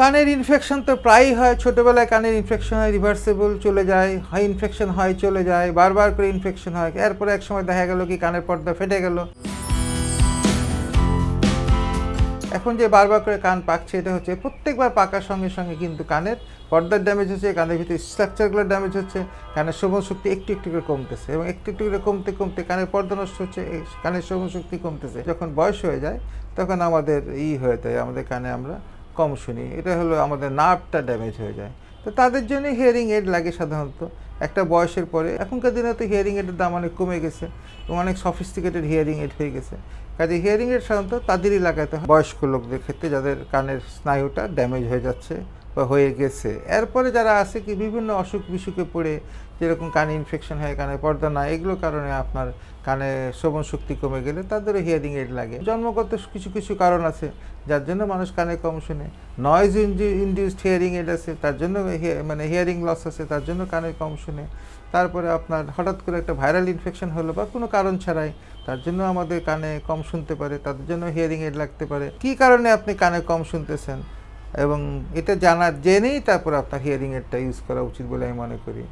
কানের ইনফেকশন তো প্রায়ই হয়। ছোটোবেলায় কানের ইনফেকশন হয় রিভার্সেবল চলে যায় হয় ইনফেকশন হয়, চলে যায়, বারবার করে ইনফেকশন হয়। এরপরে এক সময় দেখা গেল কি কানের পর্দা ফেটে গেল। এখন যে বারবার করে কান পাকছে, এটা হচ্ছে প্রত্যেকবার পাকার সঙ্গে সঙ্গে কিন্তু কানের পর্দার ড্যামেজ হচ্ছে, কানের ভিতরে স্ট্রাকচারগুলো ড্যামেজ হচ্ছে, কানের শ্রবণ শক্তি একটু একটু করে কমতেছে এবং একটু একটু করে কমতে কমতে কানের পর্দা নষ্ট হচ্ছে কানের শ্রবণ শক্তি কমতেছে। যখন বয়স হয়ে যায়, তখন আমাদের ই হয়ে যায়, আমাদের কানে আমরা কম শুনি, এটা হলো আমাদের নার্ভটা ড্যামেজ হয়ে যায়। তো তাদের জন্য হিয়ারিং এড লাগে সাধারণত। একটা বয়সের পরে, এখনকার দিনে তো হিয়ারিং এডের দাম অনেক কমে গেছে এবং অনেক সফিস্টিকেটেড হিয়ারিং এড হয়ে গেছে। কাজে হিয়ারিং এড সাধারণত তাদেরই লাগাতে হয়। বয়স্ক লোকদের ক্ষেত্রে যাদের কানের স্নায়ুটা ড্যামেজ হয়ে যাচ্ছে হয়ে গেছে। এরপরে যারা আছে কি, বিভিন্ন অসুখ বিসুখে পড়ে, যেরকম কানে ইনফেকশন হয়, কানে পর্দা না এগুলোর কারণে আপনার কানে শ্রবণ শক্তি কমে গেলে তাদেরও হিয়ারিং এড লাগে। জন্মগত কিছু কিছু কারণ আছে, যার জন্য মানুষ কানে কম শুনে। নয়েজ ইনডিউসড হিয়ারিং এড আছে, তার জন্য মানে হিয়ারিং লস আছে, তার জন্য কানে কম শুনে। তারপরে আপনার হঠাৎ করে একটা ভাইরাল ইনফেকশন হলো বা কোনো কারণ ছাড়াই, তার জন্য আমাদের কানে কম শুনতে পারে, তাদের জন্য হিয়ারিং এড লাগতে পারে। কী কারণে আপনি কানে কম শুনতেছেন? এবং এটা জানা জেনেই তারপর আপনার হিয়ারিং এডটা ইউজ করা উচিত বলে আমি মনে করি।